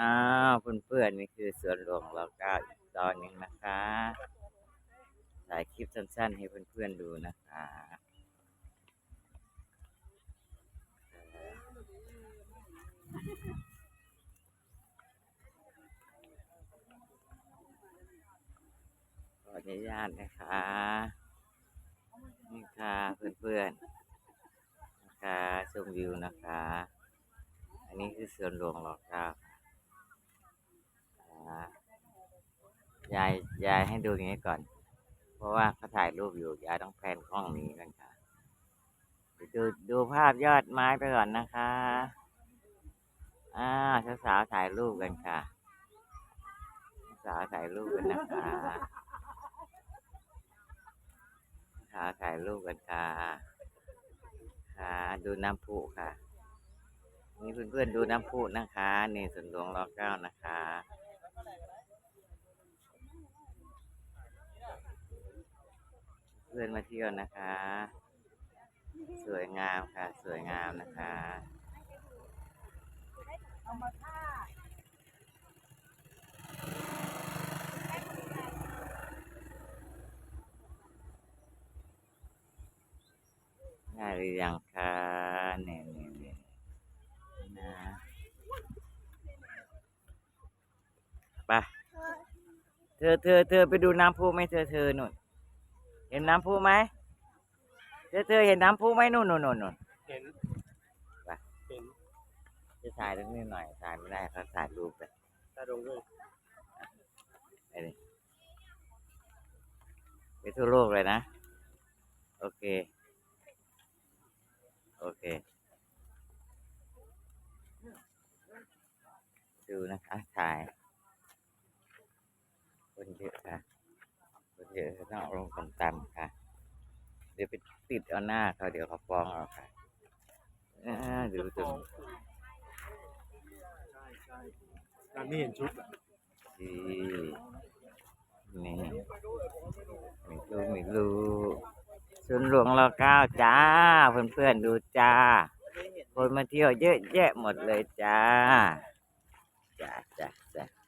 อ้าวเพื่อนๆนี่คือสวนหลวงเราเก้าอีกตอนหนึ่งนะคะถ่ายคลิปสั้นๆ ให้เพื่อนๆดูนะคะขออนุญาตนะคะ นี่ค่ะเพื่อนๆนะคะชมวิวนะคะ อันนี้คือสวนหลวงหลอกเก่า ยายยายให้ดูอย่างนี้ก่อน เพราะว่าเขาถ่ายรูปอยู่ยายต้องแพนกล้องนี้กันค่ะดูดูภาพยอดไม้ไปก่อนนะคะอ่าสาวๆถ่ายรูปกันค่ะ สาวถ่ายรูปกันนะคะสาวถ่ายรูปกันค่ะค่ะดูน้ำพุค่ะ นี่เพื่อนๆดูน้ำพุนะคะ นี่สวนหลวงรอเก้านะคะ เพื่อนมาเที่ยวนะคะ สวยงามค่ะ สวยงามนะคะได้หรือยังคะเนี่ยเนี่ยเนี่ยนะไปเธอเธอเธอไปดูน้ำพุไหมเธอเธอหนุน เห็นน้ำพุไหมเธอเธอเห็นน้ำพุไหมนู่นนู่นนู่นนู่นเห็นไปเห็นจะถ่ายตรงนี้หน่อยถ่ายไม่ได้เขาถ่ายรูปไปตาดงด้วยไปดิไปทั่วโลกเลยนะ โอเค โอเค ดูนะคะถ่ายคนเยอะค่ะ คนเยอต้องเอาลงต่ำๆค่ะ เดี๋ยวไปติดเอาหน้าเขาเดี๋ยวเขาฟ้องเราค่ะอ่าดูตรงใช่ใช่การไม่เห็นชุดอะที่นี่ม่รู้ไม่รู้ส่วนหลวงเรอเก้าจ้า เพื่อนๆดูจ้า คนมาเที่ยวเยอะแยะหมดเลยจ้าจ้าจ้าจ้า